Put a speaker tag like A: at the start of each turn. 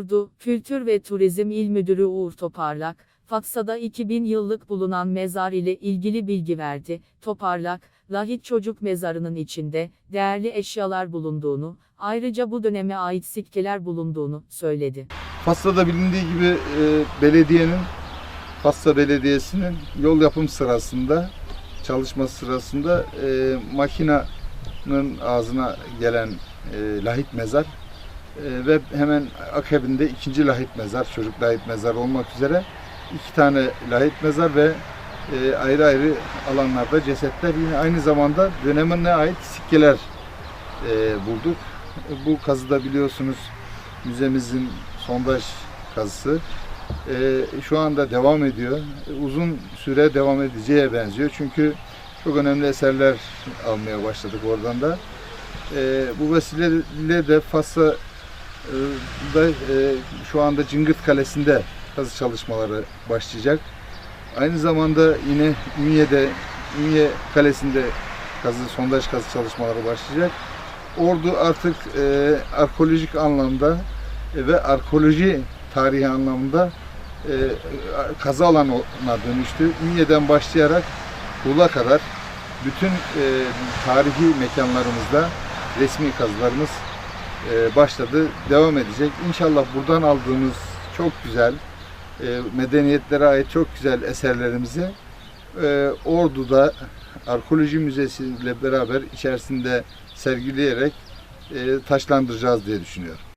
A: Ordu, Kültür ve Turizm İl Müdürü Uğur Toparlak, Faksa'da 2000 yıllık bulunan mezar ile ilgili bilgi verdi. Toparlak, Lahit Çocuk Mezarı'nın içinde değerli eşyalar bulunduğunu, ayrıca bu döneme ait sikkeler bulunduğunu söyledi.
B: Fas'ta bilindiği gibi e, belediyenin, Fas'ta Belediyesi'nin yol yapım sırasında, çalışması sırasında e, makinenin ağzına gelen e, lahit mezar ve hemen akabinde ikinci lahit mezar, çocuk lahit mezar olmak üzere iki tane lahit mezar ve e, ayrı ayrı alanlarda cesetler yine aynı zamanda dönemine ait sikkeler e, bulduk. Bu kazıda biliyorsunuz müzemizin sondaj kazısı e, şu anda devam ediyor. Uzun süre devam edeceğe benziyor. Çünkü çok önemli eserler almaya başladık oradan da. Bu vesileyle de Fas'a da e, şu anda Cıngırt Kalesi'nde kazı çalışmaları başlayacak. Aynı zamanda yine Ünye'de, Ünye Kalesi'nde kazı, sondaj kazı çalışmaları başlayacak. Ordu artık e, arkeolojik anlamda e, ve arkeoloji tarihi anlamında e, kazı alanına dönüştü. Ünye'den başlayarak Bula kadar bütün e, tarihi mekanlarımızda resmi kazılarımız başladı, devam edecek. İnşallah buradan aldığımız çok güzel, e, medeniyetlere ait çok güzel eserlerimizi e, Ordu'da Arkeoloji Müzesi ile beraber içerisinde sergileyerek e, taşlandıracağız diye düşünüyorum.